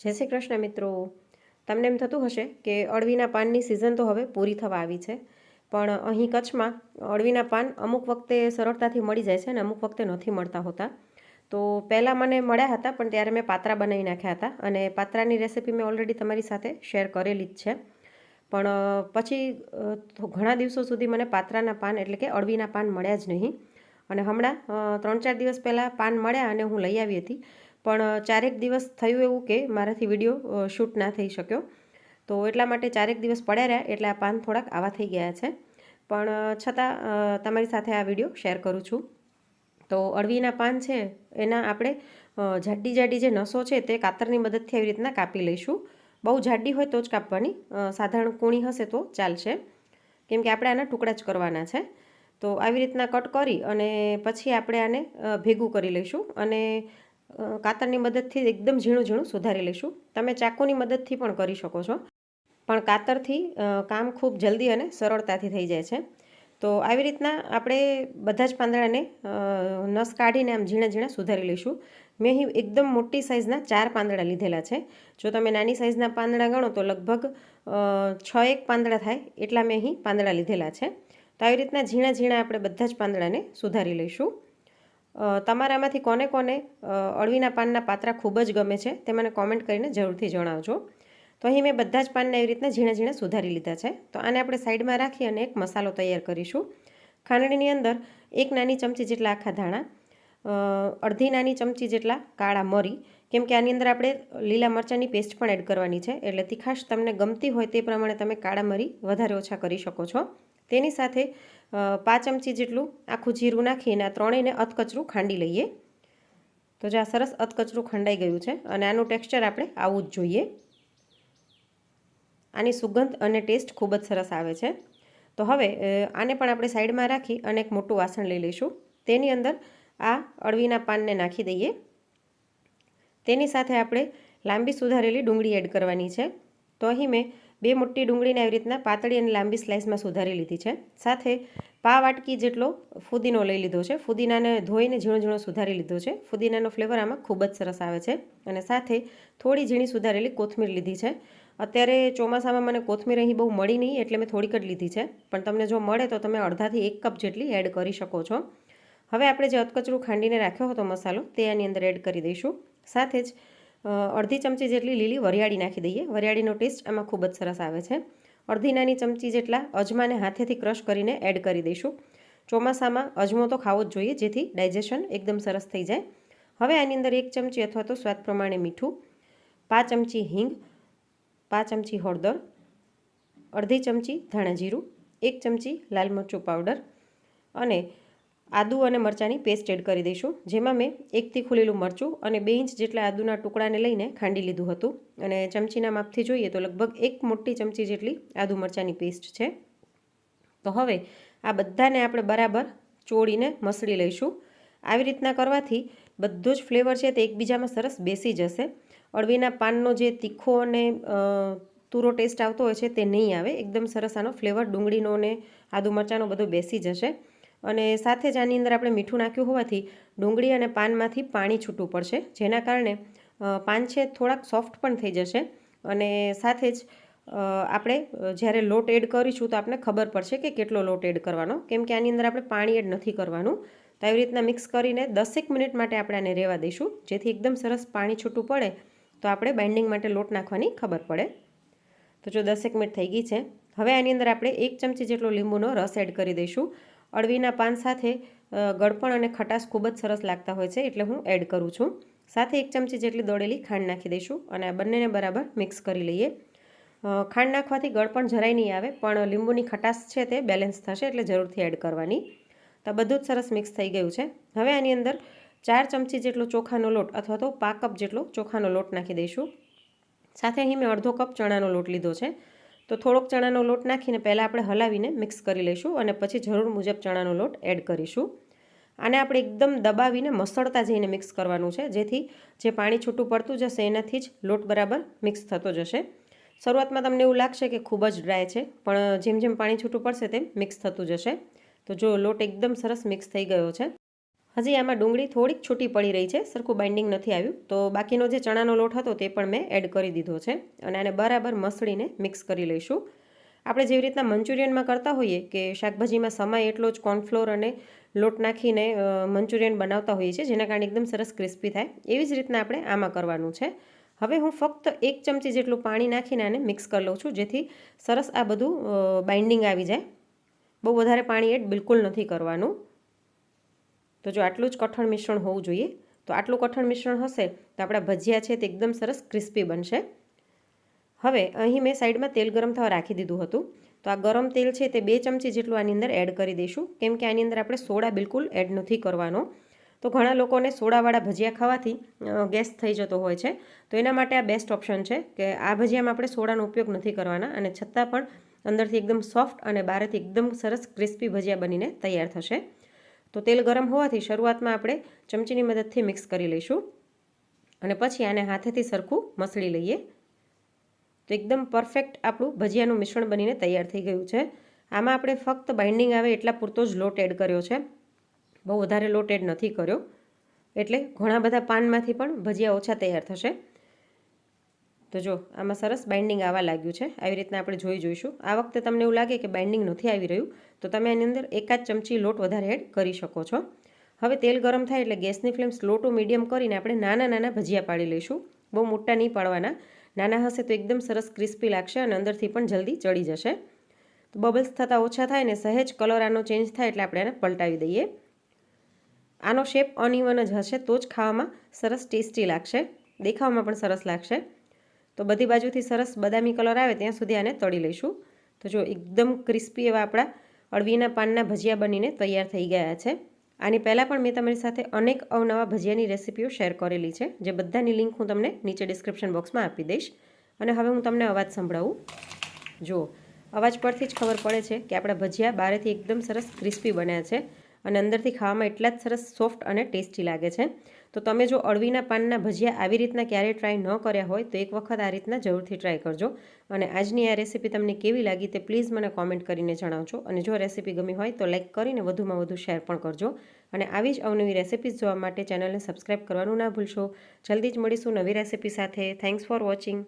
જય શ્રી કૃષ્ણ મિત્રો. તમને એમ થતું હશે કે અળવીના પાનની સિઝન તો હવે પૂરી થવા આવી છે. પણ અહીં કચ્છમાં અળવીના પાન અમુક વખતે સરળતાથી મળી જાય છે અને અમુક વખતે નથી મળતા હોતા. તો પહેલાં મને મળ્યા હતા, પણ ત્યારે મેં પાત્રા બનાવી નાખ્યા હતા અને પાત્રાની રેસિપી મેં ઓલરેડી તમારી સાથે શેર કરેલી જ છે. પણ પછી ઘણા દિવસો સુધી મને પાત્રાના પાન એટલે કે અળવીના પાન મળ્યા જ નહીં. અને હમણાં ત્રણ ચાર દિવસ પહેલાં પાન મળ્યા અને હું લઈ આવી હતી. પણ ચારેક દિવસ થયું એવું કે મારાથી વીડિયો શૂટ ના થઈ શક્યો. તો એટલા માટે ચારેક દિવસ પડ્યા રહ્યા, એટલે આ પાન થોડાક આવા થઈ ગયા છે. પણ છતાં તમારી સાથે આ વીડિયો શેર કરું છું. તો અળવીના પાન છે, એના આપણે જાડી જાડી જે નસો છે તે કાતરની મદદથી આવી રીતના કાપી લઈશું. બહુ જાડી હોય તો જ કાપવાની સાધારણ કૂણી હશે તો ચાલશે. કેમ કે આપણે આના ટુકડા જ કરવાના છે. તો આવી રીતના કટ કરી અને પછી આપણે આને ભેગું કરી લઈશું. અને કાતરની મદદથી એકદમ ઝીણું ઝીણું સુધારી લઈશું. તમે ચાકુની મદદથી પણ કરી શકો છો. પણ કાતરથી કામ ખૂબ જલ્દી અને સરળતાથી થઈ જાય છે. તો આવી રીતના આપણે બધા જ પાંદડાને નસ કાઢીને આમ ઝીણા ઝીણા સુધારી લઈશું. મેં અહીં એકદમ મોટી સાઇઝના ચાર પાંદડા લીધેલા છે. જો તમે નાની સાઇઝના પાંદડા ગણો તો લગભગ છ એક પાંદડા થાય એટલા મેં અહીં પાંદડા લીધેલા છે. તો આવી રીતના ઝીણા ઝીણા આપણે બધા જ પાંદડાને સુધારી લઈશું. તમારામાંથી કોને કોને અળવીના પાનના પાત્રા ખૂબ જ ગમે છે તે મને કોમેન્ટ કરીને જરૂરથી જણાવજો. તો અહીં મેં બધા જ પાનને એવી રીતના ઝીણા ઝીણા સુધારી લીધા છે. તો આને આપણે સાઈડમાં રાખી અને એક મસાલો તૈયાર કરીશું. ખાંડણીની અંદર એક નાની ચમચી જેટલા આખા ધાણા અડધી નાની ચમચી જેટલા કાળા મરી, કેમ કે આની અંદર આપણે લીલા મરચાંની પેસ્ટ પણ એડ કરવાની છે, એટલે તીખાશ તમને ગમતી હોય તે પ્રમાણે તમે કાળા મરી વધારે ઓછા કરી શકો છો. તેની સાથે પાંચ ચમચી જેટલું આખું જીરું નાખીને આ ત્રણેયને અધકચરું ખાંડી લઈએ. તો જે આ સરસ અધકચરું ખંડાઈ ગયું છે અને આનું ટેક્સચર આપણે આવું જ જોઈએ. આની સુગંધ અને ટેસ્ટ ખૂબ જ સરસ આવે છે. તો હવે આને પણ આપણે સાઈડમાં રાખી અને એક મોટું વાસણ લઈ લઈશું. તેની અંદર આ અળવીના પાનને નાખી દઈએ. તેની સાથે આપણે લાંબી સુધારેલી ડુંગળી એડ કરવાની છે. તો અહીં મેં બે મોટી ડુંગળીને આવી રીતના પાતળી અને લાંબી સ્લાઇસમાં સુધારી લીધી છે. સાથે પા વાટકી જેટલો ફુદીનો લઈ લીધો છે. ફુદીનાને ધોઈને ઝીણો ઝીણો સુધારી લીધો છે. ફુદીનાનો ફ્લેવર આમાં ખૂબ જ સરસ આવે છે અને સાથે થોડી ઝીણી સુધારેલી કોથમીર લીધી છે. અત્યારે ચોમાસામાં મને કોથમીર અહીં બહુ મળી નહીં એટલે મેં થોડીક જ લીધી છે. પણ તમને જો મળે તો તમે અડધાથી એક કપ જેટલી એડ કરી શકો છો. હવે આપણે જે અતકચરું ખાંડીને રાખ્યો હતો મસાલો તે આની અંદર એડ કરી દઈશું. સાથે જ અડધી ચમચી જેટલી લીલી વરિયાળી નાખી દઈએ. વરિયાળીનો ટેસ્ટ આમાં ખૂબ જ સરસ આવે છે. અડધી નાની ચમચી જેટલા અજમાને હાથેથી ક્રશ કરીને એડ કરી દઈશું. ચોમાસામાં અજમો તો ખાવો જ જોઈએ, જેથી ડાયજેશન એકદમ સરસ થઈ જાય. હવે આની અંદર એક ચમચી અથવા તો સ્વાદ પ્રમાણે મીઠું, પાંચ ચમચી હિંગ, પાંચ ચમચી હળદર, અડધી ચમચી ધાણા જીરું, એક ચમચી લાલ મરચું પાવડર અને આદુ અને મરચાંની પેસ્ટ એડ કરી દઈશું. જેમાં મેં એકથી ખુલેલું મરચું અને બે ઇંચ જેટલા આદુના ટુકડાને લઈને ખાંડી લીધું હતું. અને ચમચીના માપથી જોઈએ તો લગભગ એક મોટી ચમચી જેટલી આદુ મરચાંની પેસ્ટ છે. તો હવે આ બધાને આપણે બરાબર ચોળીને મસળી લઈશું. આવી રીતના કરવાથી બધો જ ફ્લેવર છે તે એકબીજામાં સરસ બેસી જશે. અળવીના પાનનો જે તીખો અને તુરો ટેસ્ટ આવતો હોય છે તે નહીં આવે. એકદમ સરસ આનો ફ્લેવર ડુંગળીનો અને આદુ મરચાંનો બધો બેસી જશે. અને સાથે જ આની અંદર આપણે મીઠું નાખ્યું હોવાથી ડુંગળી અને પાનમાંથી પાણી છૂટું પડશે, જેના કારણે પાન છે થોડાક સોફ્ટ પણ થઈ જશે. અને સાથે જ આપણે જ્યારે લોટ એડ કરીશું તો આપણે ખબર પડશે કે કેટલો લોટ એડ કરવાનો, કેમ કે આની અંદર આપણે પાણી એડ નથી કરવાનું. તો આવી રીતના મિક્સ કરીને દસેક મિનિટ માટે આપણે આને રહેવા દઈશું, જેથી એકદમ સરસ પાણી છૂટું પડે, તો આપણે બાઇન્ડિંગ માટે લોટ નાખવાની ખબર પડે. તો જો દસેક મિનિટ થઈ ગઈ છે, હવે આની અંદર આપણે એક ચમચી જેટલો લીંબુનો રસ એડ કરી દઈશું. અળવીના પાન સાથે ગળપણ અને ખટાશ ખૂબ જ સરસ લાગતા હોય છે એટલે હું એડ કરું છું. સાથે એક ચમચી જેટલી દળેલી ખાંડ નાખી દઈશું અને આ બંનેને બરાબર મિક્સ કરી લઈએ. ખાંડ નાખવાથી ગળપણ જરાય નહીં આવે, પણ લીંબુની ખટાશ છે તે બેલેન્સ થશે એટલે જરૂરથી એડ કરવાની. તો બધું જ સરસ મિક્સ થઈ ગયું છે. હવે આની અંદર ચાર ચમચી જેટલો ચોખાનો લોટ અથવા તો પા કપ જેટલો ચોખાનો લોટ નાખી દઈશું. સાથે અહીં મેં અડધો કપ ચણાનો લોટ લીધો છે. તો થોડોક ચણાનો લોટ નાખીને પહેલાં આપણે હલાવીને મિક્સ કરી લઈશું અને પછી જરૂર મુજબ ચણાનો લોટ એડ કરીશું. આને આપણે એકદમ દબાવીને મસળતા જઈને મિક્સ કરવાનું છે, જેથી જે પાણી છૂટું પડતું જશે એનાથી જ લોટ બરાબર મિક્સ થતો જશે. શરૂઆતમાં તમને એવું લાગશે કે ખૂબ જ ડ્રાય છે, પણ જેમ જેમ પાણી છૂટું પડશે તેમ મિક્સ થતું જશે. તો જો લોટ એકદમ સરસ મિક્સ થઈ ગયો છે હજી આમાં ડુંગળી થોડીક છૂટી પડી રહી છે, સરખું બાઇન્ડિંગ નથી આવ્યું. તો બાકીનો જે ચણાનો લોટ હતો તે પણ મેં એડ કરી દીધો છે અને આને બરાબર મસળીને મિક્સ કરી લઈશું. આપણે જેવી રીતના મંચુરિયનમાં કરતા હોઈએ કે શાકભાજીમાં સમાય એટલો જ કોર્નફ્લોર અને લોટ નાખીને મંચુરિયન બનાવતા હોઈએ છીએ, જેના કારણે એકદમ સરસ ક્રિસ્પી થાય. એવી જ રીતના આપણે આમાં કરવાનું છે. હવે હું ફક્ત એક ચમચી જેટલું પાણી નાખીને આને મિક્સ કરી લઉં છું, જેથી સરસ આ બધું બાઇન્ડિંગ આવી જાય. બહુ વધારે પાણી એડ બિલકુલ નથી કરવાનું. તો જો આટલું જ કઠણ મિશ્રણ હોવું જોઈએ, તો આટલું કઠણ મિશ્રણ હશે તો આપણા ભજીયા છે તે એકદમ સરસ ક્રિસ્પી બનશે. હવે અહીં મેં સાઈડમાં તેલ ગરમ થવા રાખી દીધું હતું. તો આ ગરમ તેલ છે તે બે ચમચી જેટલું આની અંદર એડ કરી દઈશું. કેમ કે આની અંદર આપણે સોડા બિલકુલ એડ નથી કરવાનો. તો ઘણા લોકોને સોડાવાળા ભજીયા ખાવાથી ગેસ થઈ જતો હોય છે. તો એના માટે આ બેસ્ટ ઓપ્શન છે કે આ ભજીયામાં આપણે સોડાનો ઉપયોગ નથી કરવાના અને છતાં પણ અંદરથી એકદમ સોફ્ટ અને બહારથી એકદમ સરસ ક્રિસ્પી ભજીયા બનીને તૈયાર થશે. તો તેલ ગરમ હોવાથી શરૂઆતમાં આપણે ચમચીની મદદથી મિક્સ કરી લઈશું. અને પછી આને હાથેથી સરખું મસળી લઈએ. તો એકદમ પરફેક્ટ આપણું ભજીયાનું મિશ્રણ બનીને તૈયાર થઈ ગયું છે. આમાં આપણે ફક્ત બાઇન્ડિંગ આવે એટલા પૂરતો જ લોટ એડ કર્યો છે. બહુ વધારે લોટ એડ નથી કર્યો. એટલે ઘણા બધા પાનમાંથી પણ ભજીયા ઓછા તૈયાર થશે. તો જો, આમાં સરસ બાઇન્ડિંગ આવવા લાગ્યું છે. આવી રીતના આપણે જોઈ જોઈશું. આ વખતે તમને એવું લાગે કે બાઇન્ડિંગ નથી આવી રહ્યું, તો તમે આની અંદર એકાદ ચમચી લોટ વધારે એડ કરી શકો છો. હવે તેલ ગરમ થાય એટલે ગેસની ફ્લેમ સ્લો ટુ મીડિયમ કરીને આપણે નાના નાના ભજીયા પાડી લઈશું. બહુ મોટા નહીં પાડવાના. નાના હશે તો એકદમ સરસ ક્રિસ્પી લાગશે અને અંદરથી પણ જલ્દી ચડી જશે. તો બબલ્સ થતાં ઓછા થાય ને સહેજ કલર આનો ચેન્જ થાય એટલે આપણે એને પલટાવી દઈએ. આનો શેપ અનઇવન જ હશે, તો જ ખાવામાં સરસ ટેસ્ટી લાગશે. દેખાવામાં પણ સરસ લાગશે. તો બધી બાજુથી સરસ બદામી કલર આવે ત્યાં સુધી આને તળી લઈશું. તો જો એકદમ ક્રિસ્પી એવા આપણા અળવીના પાનના ભજીયા બનીને તૈયાર થઈ ગયા છે. આની પહેલાં પણ મેં તમારી સાથે અનેક અવનવા ભજીયાની રેસીપીઓ શેર કરેલી છે, જે બધાની લિંક હું તમને નીચે ડિસ્ક્રિપ્શન બોક્સમાં આપી દઈશ. અને હવે હું તમને અવાજ સંભળાવું. જુઓ અવાજ પરથી જ ખબર પડે છે કે આપણા ભજીયા બારેથી એકદમ સરસ ક્રિસ્પી બન્યા છે અને અંદરથી ખાવામાં એટલા જ સરસ સોફ્ટ અને ટેસ્ટી લાગે છે. તો તમે જો અળવીના પાનના ભજીયા આવી રીતના ક્યારેય ટ્રાય ન કર્યા હોય, તો એક વખત આ રીતના જરૂરથી ટ્રાય કરજો. અને આજની આ રેસીપી તમને કેવી લાગી તે પ્લીઝ મને કોમેન્ટ કરીને જણાવજો. અને જો રેસીપી ગમી હોય તો લાઇક કરીને વધુમાં વધુ શેર પણ કરજો. અને આવી જ અવનવી રેસીપીઝ જોવા માટે ચેનલને સબસ્ક્રાઈબ કરવાનું ના ભૂલશો. જલ્દી જ મળીશું નવી રેસીપી સાથે. Thanks for watching